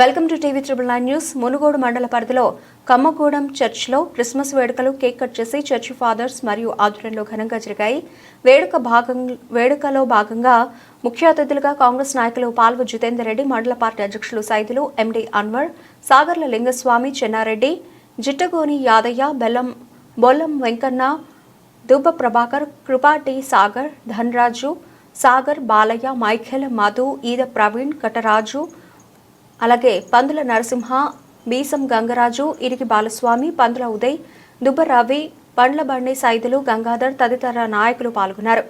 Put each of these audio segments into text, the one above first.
Welcome to TV triple nine news. Munugodu మండల పరిధిలో కమ్మగూడెం చర్చ్లో క్రిస్మస్ వేడుకలు కేక్ కట్ చేసి చర్చి ఫాదర్స్ మరియు ఆధ్వర్యంలో ఘనంగా జరిగాయి. వేడుక భాగం వేడుకలో భాగంగా ముఖ్య అతిథులుగా కాంగ్రెస్ నాయకులు పాల్వ జితేందర్ రెడ్డి మండల పార్టీ అధ్యక్షులు సైదులు ఎండి అన్వర్ సాగర్ల లింగస్వామి చెన్నారెడ్డి జిట్టగోని యాదయ్య బెల్లం బొల్లం వెంకన్న దుబ్బ ప్రభాకర్ కృపాటి సాగర్ ధనరాజు సాగర్ బాలయ్య మైఖేల్ మధు ఈద ప్రవీణ్ కటరాజు అలాగే పందుల నరసింహ బీసం గంగరాజు ఇరికి బాలస్వామి పందుల ఉదయ్ దుబ్బ రవి పండ్ల బండి సైదులు గంగాధర్ తదితర నాయకులు పాల్గొన్నారు.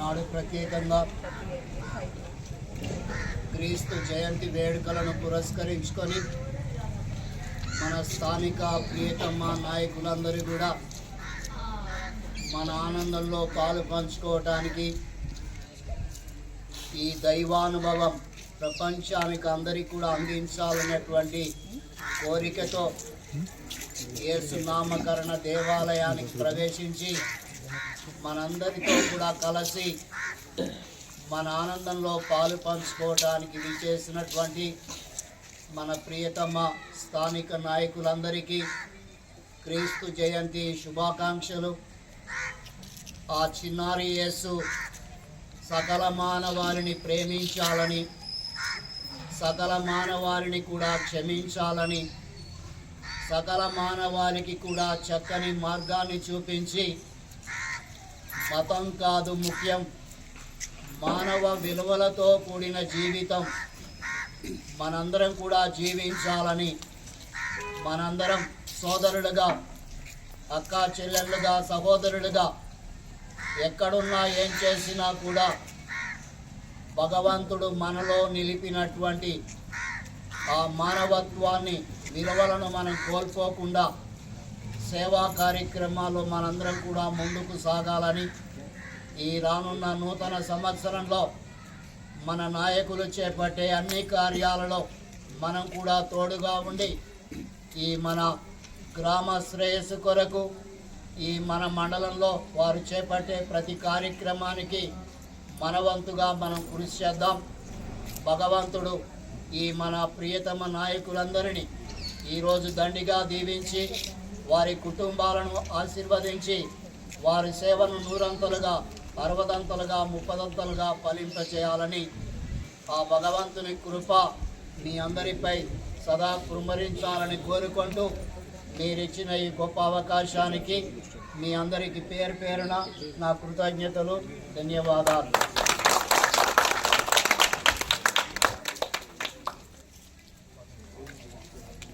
నాడు ప్రత్యేకంగా క్రీస్తు జయంతి వేడుకలను పురస్కరించుకొని మన స్థానిక ప్రియతమ్మ నాయకులందరూ కూడా మన ఆనందంలో పాలు పంచుకోవటానికి ఈ దైవానుభవం ప్రపంచానికి అందరికీ కూడా అందించాలనేటువంటి కోరికతో ఏసునామకరణ దేవాలయానికి ప్రవేశించి మనందరితో కూడా కలిసి మన ఆనందంలో పాలు పంచుకోవడానికి విచ్చేసినటువంటి మన ప్రియతమ స్థానిక నాయకులందరికీ క్రీస్తు జయంతి శుభాకాంక్షలు. ఆ చిన్నారి యేసు సకల మానవారిని ప్రేమించాలని సకల మానవారిని కూడా క్షమించాలని సకల మానవారికి కూడా చక్కని మార్గాన్ని చూపించి మతం కాదు ముఖ్యం. మానవ విలువలతో కూడిన జీవితం. మనందరం కూడా జీవించాలని మనందరం సోదరులుగా అక్క చెల్లెళ్ళుగా సహోదరులుగా ఎక్కడున్నా ఏం చేసినా కూడా భగవంతుడు మనలో నిలిపినటువంటి ఆ మానవత్వాన్ని విలువలను మనం కోల్పోకుండా సేవా కార్యక్రమాలు మనందరం కూడా ముందుకు సాగాలని ఈ రానున్న నూతన సంవత్సరంలో మన నాయకులు చేపట్టే అన్ని కార్యాలలో మనం కూడా తోడుగా ఉండి ఈ మన గ్రామ శ్రేయస్సు కొరకు ఈ మన మండలంలో వారు చేపట్టే ప్రతి కార్యక్రమానికి మనవంతుగా మనం కృషి చేద్దాం. భగవంతుడు ఈ మన ప్రియతమ నాయకులందరినీ ఈరోజు దండిగా దీవించి వారి కుటుంబాలను ఆశీర్వదించి వారి సేవను నూరంతలుగా అరవదంతలుగా ముప్పదంతలుగా ఫలింప చేయాలని ఆ భగవంతుని కృప మీ అందరిపై సదా కుమ్మరించాలని కోరుకుంటూ మీరిచ్చిన ఈ గొప్ప అవకాశానికి మీ అందరికీ పేరు పేరున నా కృతజ్ఞతలు ధన్యవాదాలు.